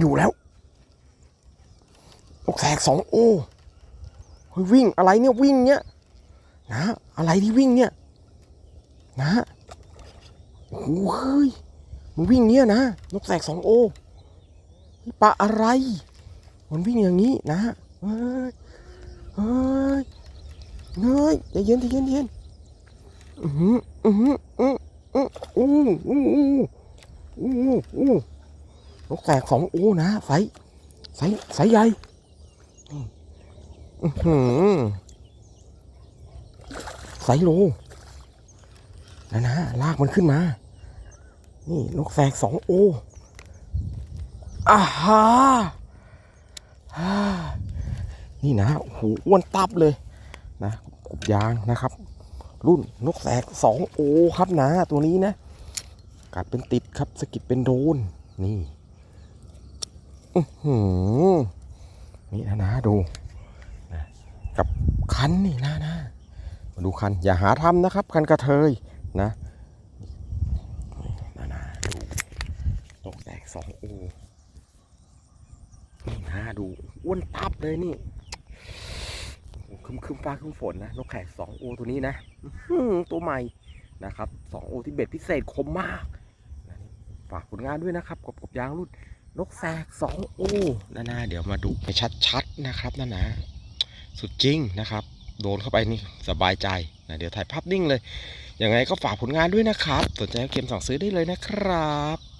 อยู่แล้วนกแสกสองโอ้เฮ้ยวิ่งอะไรเนี่ยวิ่งเนี่ยนะอะไรที่วิ่งเนี่ย นะโอ้เฮ้ยมันวิ่งเนี่ยนะนกแสกสองโอปลาอะไร มันวิ่งอย่างนี้นะเฮ้ยเฮ้ยเฮ้ยใจเย็นใจเย็นเย็นอือหืออือหืออืออืออู้อู้อู้อู้อู้ นกแสกสองโอนะไซส์ไซส์ไซส์ใหญ่อืหือไซส์โลนะนะลากมันขึ้นมา นี่นกแสกสองโออาฮาฮ่านี่นะโอ้โหอ้วนตับเลย นะกบยางนะครับ รุ่นนกแสกสองโอครับนะ ตัวนี้นะ กัดเป็นติดครับสกิดเป็นโดน นี่ นี่นะนะดูนะกับคันนี่นะนะมาดูคัน อย่าหาทำนะครับ คันกระเทยนะนะนะดูนกแสกสองโอนี่นะดูอ้วนตับเลยนี่คึมคึมฟ้าคึมฝนนะนกแขกสองโอตัวนี้นะตัวใหม่นะครับสองโอที่เบ็ดพิเศษคมมากฝากผลงานด้วยนะครับกบกบยางรุ่น นกแสกสองโอ้นานาเดี๋ยวมาดูไปชัดๆนะครับนานาสุดจริงนะครับ โดนเข้าไปนี่สบายใจนะเดี๋ยวถ่ายภาพนิ่งเลยยังไงก็ฝากผลงานด้วยนะครับ สนใจก็เกมสั่งซื้อได้เลยนะครับ